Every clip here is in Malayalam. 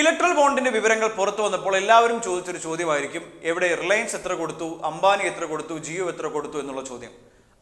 ഇലക്ട്രൽ ബോണ്ടിന്റെ വിവരങ്ങൾ പുറത്തു വന്നപ്പോൾ എല്ലാവരും ചോദിച്ചൊരു ചോദ്യമായിരിക്കും എവിടെ റിലയൻസ് എത്ര കൊടുത്തു അംബാനി എത്ര കൊടുത്തു ജിയോ എത്ര കൊടുത്തു എന്നുള്ള ചോദ്യം.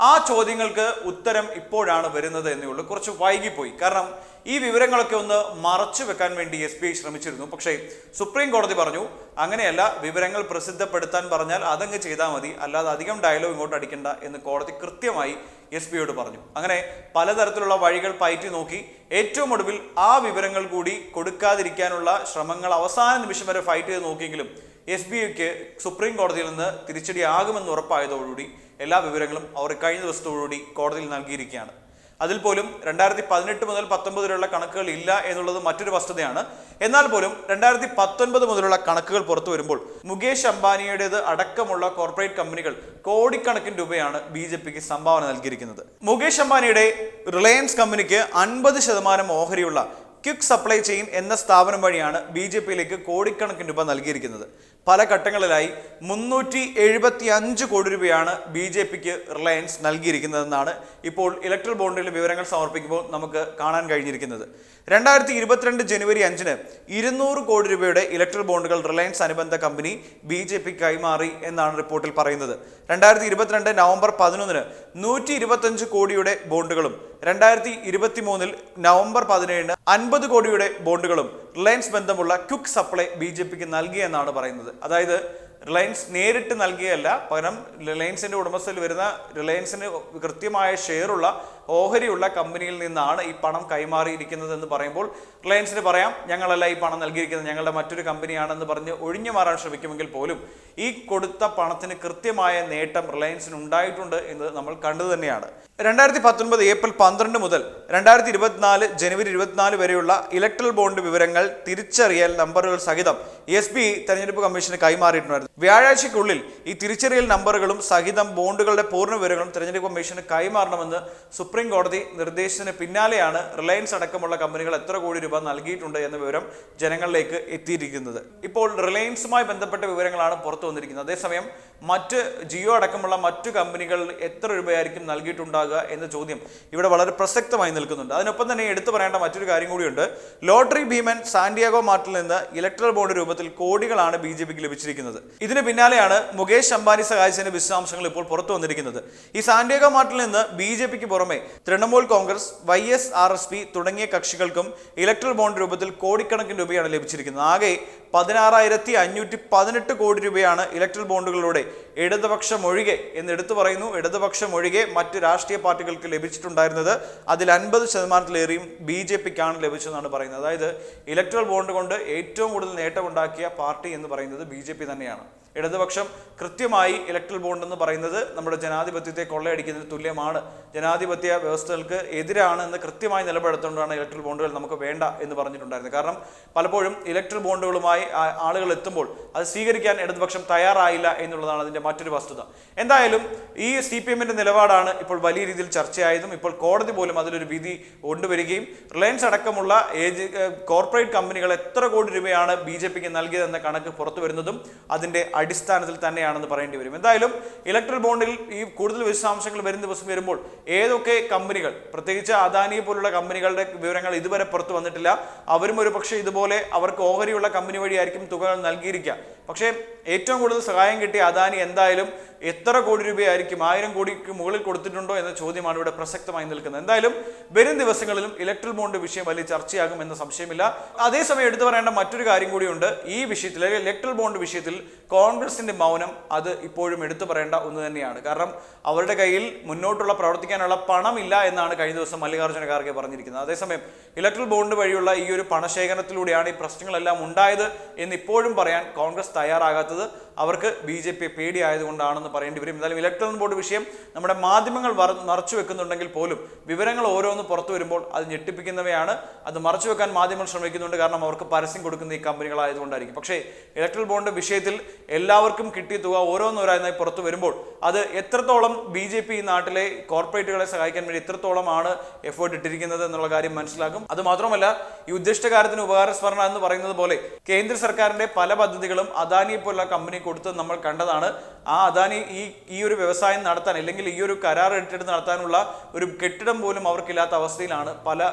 ആ ചോദ്യങ്ങൾക്ക് ഉത്തരം ഇപ്പോഴാണ് വരുന്നത് എന്നേ ഉള്ളൂ. കുറച്ച് വൈകിപ്പോയി. കാരണം ഈ വിവരങ്ങളൊക്കെ ഒന്ന് മറച്ചു വെക്കാൻ വേണ്ടി എസ് ബി ഐ ശ്രമിച്ചിരുന്നു. പക്ഷേ സുപ്രീം കോടതി പറഞ്ഞു അങ്ങനെയല്ല വിവരങ്ങൾ പ്രസിദ്ധപ്പെടുത്താൻ പറഞ്ഞാൽ അതങ്ങ് ചെയ്താൽ മതി. അല്ലാതെ അധികം ഡയലോഗ് ഇങ്ങോട്ട് അടിക്കണ്ട എന്ന് കോടതി കൃത്യമായി എസ് പിയോട് പറഞ്ഞു. അങ്ങനെ പലതരത്തിലുള്ള വഴികൾ പയറ്റി നോക്കി ഏറ്റവും ഒടുവിൽ ആ വിവരങ്ങൾ കൂടി കൊടുക്കാതിരിക്കാനുള്ള ശ്രമങ്ങൾ അവസാന നിമിഷം വരെ ഫൈറ്റ് ചെയ്ത് നോക്കിയെങ്കിലും എസ് ബി ഐക്ക് സുപ്രീം കോടതിയിൽ നിന്ന് തിരിച്ചടിയാകുമെന്ന് ഉറപ്പായതോടുകൂടി എല്ലാ വിവരങ്ങളും അവർ കഴിഞ്ഞ ദിവസത്തോടുകൂടി കോടതിയിൽ നൽകിയിരിക്കുകയാണ്. അതിൽ പോലും രണ്ടായിരത്തി പതിനെട്ട് മുതൽ പത്തൊമ്പത് വരെയുള്ള കണക്കുകൾ ഇല്ല എന്നുള്ളത് മറ്റൊരു വസ്തുതയാണ്. എന്നാൽ പോലും രണ്ടായിരത്തി പത്തൊൻപത് മുതലുള്ള കണക്കുകൾ പുറത്തു വരുമ്പോൾ മുകേഷ് അംബാനിയുടേത് അടക്കമുള്ള കോർപ്പറേറ്റ് കമ്പനികൾ കോടിക്കണക്കിന് രൂപയാണ് ബി ജെ പിക്ക് സംഭാവന നൽകിയിരിക്കുന്നത്. മുകേഷ് അംബാനിയുടെ റിലയൻസ് കമ്പനിക്ക് അൻപത് ശതമാനം ഓഹരിയുള്ള ക്വിക്ക് സപ്ലൈ ചെയിൻ എന്ന സ്ഥാപനം വഴിയാണ് ബി ജെ പിയിലേക്ക് കോടിക്കണക്കിന് രൂപ നൽകിയിരിക്കുന്നത്. പല ഘട്ടങ്ങളിലായി മുന്നൂറ്റി എഴുപത്തി അഞ്ച് കോടി രൂപയാണ് ബി ജെ പിക്ക് റിലയൻസ് നൽകിയിരിക്കുന്നതെന്നാണ് ഇപ്പോൾ ഇലക്ട്രൽ ബോണ്ടിലെ വിവരങ്ങൾ സമർപ്പിക്കുമ്പോൾ നമുക്ക് കാണാൻ കഴിഞ്ഞിരിക്കുന്നത്. രണ്ടായിരത്തി ഇരുപത്തിരണ്ട് ജനുവരി അഞ്ചിന് ഇരുന്നൂറ് കോടി രൂപയുടെ ഇലക്ട്രൽ ബോണ്ടുകൾ റിലയൻസ് അനുബന്ധ കമ്പനി ബി ജെ പി കൈമാറി എന്നാണ് റിപ്പോർട്ടിൽ പറയുന്നത്. രണ്ടായിരത്തി ഇരുപത്തിരണ്ട് നവംബർ പതിനൊന്നിന് നൂറ്റി ഇരുപത്തഞ്ച് കോടിയുടെ ബോണ്ടുകളും രണ്ടായിരത്തി ഇരുപത്തി മൂന്നിൽ നവംബർ പതിനേഴിന് അൻപത് കോടിയുടെ ബോണ്ടുകളും റിലയൻസ് ബന്ധമുള്ള ക്യുക്ക് സപ്ലൈ ബി ജെ പിക്ക് നൽകിയെന്നാണ് പറയുന്നത്. അതായത് റിലയൻസ് നേരിട്ട് നൽകിയല്ല പകരം റിലയൻസിന്റെ ഉടമസ്ഥയിൽ വരുന്ന റിലയൻസിന് കൃത്യമായ ഷെയറുള്ള ഓഹരിയുള്ള കമ്പനിയിൽ നിന്നാണ് ഈ പണം കൈമാറിയിരിക്കുന്നത് എന്ന് പറയുമ്പോൾ റിലയൻസിന് പറയാം ഞങ്ങളല്ല ഈ പണം നൽകിയിരിക്കുന്നത് ഞങ്ങളുടെ മറ്റൊരു കമ്പനിയാണെന്ന് പറഞ്ഞ് ഒഴിഞ്ഞു മാറാൻ ശ്രമിക്കുമെങ്കിൽ പോലും ഈ കൊടുത്ത പണത്തിന് കൃത്യമായ നേട്ടം റിലയൻസിന് ഉണ്ടായിട്ടുണ്ട് എന്ന് നമ്മൾ കണ്ടു തന്നെയാണ്. രണ്ടായിരത്തി പത്തൊൻപത് ഏപ്രിൽ പന്ത്രണ്ട് മുതൽ രണ്ടായിരത്തി ഇരുപത്തിനാല് ജനുവരി ഇരുപത്തിനാല് വരെയുള്ള ഇലക്ട്രൽ ബോണ്ട് വിവരങ്ങൾ തിരിച്ചറിയൽ നമ്പറുകൾ സഹിതം എസ് ബി തെരഞ്ഞെടുപ്പ് കമ്മീഷന് കൈമാറിയിട്ടുണ്ടായിരുന്നു. വ്യാഴാഴ്ചയ്ക്കുള്ളിൽ ഈ തിരിച്ചറിയൽ നമ്പറുകളും സഹിതം ബോണ്ടുകളുടെ പൂർണ വിവരങ്ങളും തെരഞ്ഞെടുപ്പ് കമ്മീഷന് കൈമാറണമെന്ന് സുപ്രീം കോടതി നിർദ്ദേശത്തിന് പിന്നാലെയാണ് റിലയൻസ് അടക്കമുള്ള കമ്പനികൾ എത്ര കോടി രൂപ നൽകിയിട്ടുണ്ട് എന്ന വിവരം ജനങ്ങളിലേക്ക് എത്തിയിരിക്കുന്നത്. ഇപ്പോൾ റിലയൻസുമായി ബന്ധപ്പെട്ട വിവരങ്ങളാണ് പുറത്തു വന്നിരിക്കുന്നത്. അതേസമയം മറ്റ് ജിയോ അടക്കമുള്ള മറ്റു കമ്പനികൾ എത്ര രൂപയായിരിക്കും നൽകിയിട്ടുണ്ടാകുക എന്ന ചോദ്യം ഇവിടെ വളരെ പ്രസക്തമായി നിൽക്കുന്നുണ്ട്. അതിനൊപ്പം തന്നെ എടുത്തു പറയേണ്ട മറ്റൊരു കാര്യം കൂടിയുണ്ട്. ലോട്ടറി ഭീമൻ സാന്റിയാഗോ മാർട്ടിൽ നിന്ന് ഇലക്ട്രൽ ബോർഡ് രൂപത്തിൽ കോടികളാണ് ബി ലഭിച്ചിരിക്കുന്നത്. ഇതിന് പിന്നാലെയാണ് മുകേഷ് അംബാനി സഹായിച്ചതിന്റെ വിശദാംശങ്ങൾ ഇപ്പോൾ പുറത്തു വന്നിരിക്കുന്നത്. ഈ സാന്റിയോഗ മാർട്ടിൽ നിന്ന് ബി ജെ പിക്ക് പുറമെ Trinamool Congress Y S R S P തുടങ്ങിയ കക്ഷികൾക്കും ഇലക്ട്രൽ ബോണ്ട് രൂപത്തിൽ കോടിക്കണക്കിന് രൂപയാണ് ലഭിച്ചിരിക്കുന്നത്. ആകെ പതിനാറായിരത്തി അഞ്ഞൂറ്റി പതിനെട്ട് കോടി രൂപയാണ് ഇലക്ട്രൽ ബോണ്ടുകളിലൂടെ ഇടതുപക്ഷം ഒഴികെ എന്ന് എടുത്തു പറയുന്നു. ഇടതുപക്ഷം ഒഴികെ മറ്റ് രാഷ്ട്രീയ പാർട്ടികൾക്ക് ലഭിച്ചിട്ടുണ്ടായിരുന്നത് അതിൽ അൻപത് ശതമാനത്തിലേറെയും ബി ജെ പിക്കാണ് ലഭിച്ചതെന്നാണ് പറയുന്നത്. അതായത് ഇലക്ട്രൽ ബോണ്ട് കൊണ്ട് ഏറ്റവും കൂടുതൽ നേട്ടമുണ്ടാക്കിയ പാർട്ടി എന്ന് പറയുന്നത് ബി തന്നെയാണ്. ഇടതുപക്ഷം കൃത്യമായി ഇലക്ട്രൽ ബോണ്ട് എന്ന് പറയുന്നത് നമ്മുടെ ജനാധിപത്യത്തെ കൊള്ളയടിക്കുന്നതിന് തുല്യമാണ്. ജനാധിപത്യ വ്യവസ്ഥകൾക്ക് എതിരാണ് എന്ന് കൃത്യമായി നിലപെടുത്തുകൊണ്ടാണ് ഇലക്ട്രൽ ബോണ്ടുകൾ നമുക്ക് വേണ്ട എന്ന് പറഞ്ഞിട്ടുണ്ടായിരുന്നത്. കാരണം പലപ്പോഴും ഇലക്ട്രൽ ബോണ്ടുകളുമായി ആളുകൾ എത്തുമ്പോൾ അത് സ്വീകരിക്കാൻ ഇടതുപക്ഷം തയ്യാറായില്ല എന്നുള്ളതാണ് അതിന്റെ മറ്റൊരു വസ്തുത. എന്തായാലും ഈ സി പി എമ്മിന്റെ നിലപാടാണ് ഇപ്പോൾ വലിയ രീതിയിൽ ചർച്ചയായതും ഇപ്പോൾ കോടതി പോലും അതിലൊരു വിധി കൊണ്ടുവരികയും റിലയൻസ് അടക്കമുള്ള ഏജ് കോർപ്പറേറ്റ് കമ്പനികൾ എത്ര കോടി രൂപയാണ് ബി ജെ പിക്ക് നൽകിയതെന്ന കണക്ക് പുറത്തു വരുന്നതും അതിന്റെ അടിസ്ഥാനത്തിൽ തന്നെയാണെന്ന് പറയേണ്ടി വരും. എന്തായാലും ഇലക്ട്രൽ ബോണ്ടിൽ ഈ കൂടുതൽ വിശദാംശങ്ങൾ വരും ദിവസം വരുമ്പോൾ ഏതൊക്കെ കമ്പനികൾ പ്രത്യേകിച്ച് അദാനിയെ പോലുള്ള കമ്പനികളുടെ വിവരങ്ങൾ ഇതുവരെ പുറത്തു വന്നിട്ടില്ല. അവരും ഒരു പക്ഷേ ഇതുപോലെ അവർക്ക് ഓഹരിയുള്ള കമ്പനി വഴിയായിരിക്കും തുകകൾ നൽകിയിരിക്കുക. പക്ഷേ ഏറ്റവും കൂടുതൽ സഹായം കിട്ടിയ അദാനി എന്തായാലും എത്ര കോടി രൂപയായിരിക്കും ആയിരം കോടിക്ക് മുകളിൽ കൊടുത്തിട്ടുണ്ടോ എന്ന ചോദ്യമാണ് ഇവിടെ പ്രസക്തമായി നിൽക്കുന്നത്. എന്തായാലും വരും ദിവസങ്ങളിലും ഇലക്ട്രൽ ബോണ്ട് വിഷയം വലിയ ചർച്ചയാകും എന്ന സംശയമില്ല. അതേസമയം എടുത്തു പറയേണ്ട മറ്റൊരു കാര്യം കൂടിയുണ്ട്. ഈ വിഷയത്തിൽ ഇലക്ട്രൽ ബോണ്ട് വിഷയത്തിൽ കോൺഗ്രസിന്റെ മൗനം അത് ഇപ്പോഴും എടുത്തു പറയേണ്ട ഒന്ന് തന്നെയാണ്. കാരണം അവരുടെ കയ്യിൽ മുന്നോട്ടുള്ള പ്രവർത്തിക്കാനുള്ള പണമില്ല എന്നാണ് കഴിഞ്ഞ ദിവസം മല്ലികാർജുന ഖാർഗെ പറഞ്ഞിരിക്കുന്നത്. അതേസമയം ഇലക്ട്രൽ ബോണ്ട് വഴിയുള്ള ഈ ഒരു പണശേഖരണത്തിലൂടെയാണ് ഈ പ്രശ്നങ്ങളെല്ലാം ഉണ്ടായത് എന്ന് ഇപ്പോഴും പറയാൻ കോൺഗ്രസ് തയ്യാറാകാത്തത്. അവർക്ക് ബി ജെ പി പേടിയായതുകൊണ്ടാണെന്ന് പറയേണ്ടി വരും. എന്തായാലും ഇലക്ട്രൽ ബോർഡ് വിഷയം നമ്മുടെ മാധ്യമങ്ങൾ മറച്ചു വെക്കുന്നുണ്ടെങ്കിൽ പോലും വിവരങ്ങൾ ഓരോന്ന് പുറത്തു വരുമ്പോൾ അത് ഞെട്ടിപ്പിക്കുന്നവയാണ്. അത് മറച്ചു വെക്കാൻ മാധ്യമങ്ങൾ ശ്രമിക്കുന്നുണ്ട്. കാരണം അവർക്ക് പരസ്യം കൊടുക്കുന്ന ഈ കമ്പനികളായതുകൊണ്ടായിരിക്കും. പക്ഷേ ഇലക്ട്രൽ ബോണ്ട് വിഷയത്തിൽ എല്ലാവർക്കും കിട്ടിയ തുക ഓരോന്നോരോന്നായി പുറത്തു വരുമ്പോൾ അത് എത്രത്തോളം ബി ജെ പി നാട്ടിലെ കോർപ്പറേറ്റുകളെ സഹായിക്കാൻ വേണ്ടി എത്രത്തോളമാണ് എഫേർട്ട് ഇട്ടിരിക്കുന്നത് എന്നുള്ള കാര്യം മനസ്സിലാക്കും അത് മാത്രമല്ല കാര്യത്തിന് ഉപകാരസ്മരണ എന്ന് പറയുന്നത് പോലെ കേന്ദ്ര സർക്കാരിന്റെ പല പദ്ധതികളും അദാനിയെ പോലുള്ള കമ്പനി കൊടുത്ത് നമ്മൾ കണ്ടതാണ്. ആ അദാനി ഈ ഈ ഒരു വ്യവസായം നടത്താൻ അല്ലെങ്കിൽ ഈ ഒരു കരാർ ഏറ്റെടുത്ത് നടത്താനുള്ള ഒരു കെട്ടിടം പോലും അവർക്കില്ലാത്ത അവസ്ഥയിലാണ് പല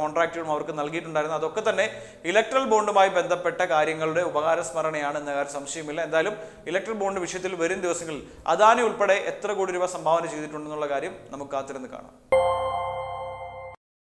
കോൺട്രാക്റ്റുകളും അവർക്ക് നൽകിയിട്ടുണ്ടായിരുന്നത്. അതൊക്കെ തന്നെ ഇലക്ട്രൽ ബോണ്ടുമായി ബന്ധപ്പെട്ട കാര്യങ്ങളുടെ ഉപകാരസ്മരണയാണ് എന്ന കാര്യം സംശയമില്ല. എന്തായാലും ഇലക്ട്രൽ ബോണ്ട് വിഷയത്തിൽ വരും ദിവസങ്ങളിൽ അദാനി ഉൾപ്പെടെ എത്ര കോടി രൂപ സംഭാവന ചെയ്തിട്ടുണ്ടെന്നുള്ള കാര്യം നമുക്ക് കാത്തിരുന്ന് കാണാം.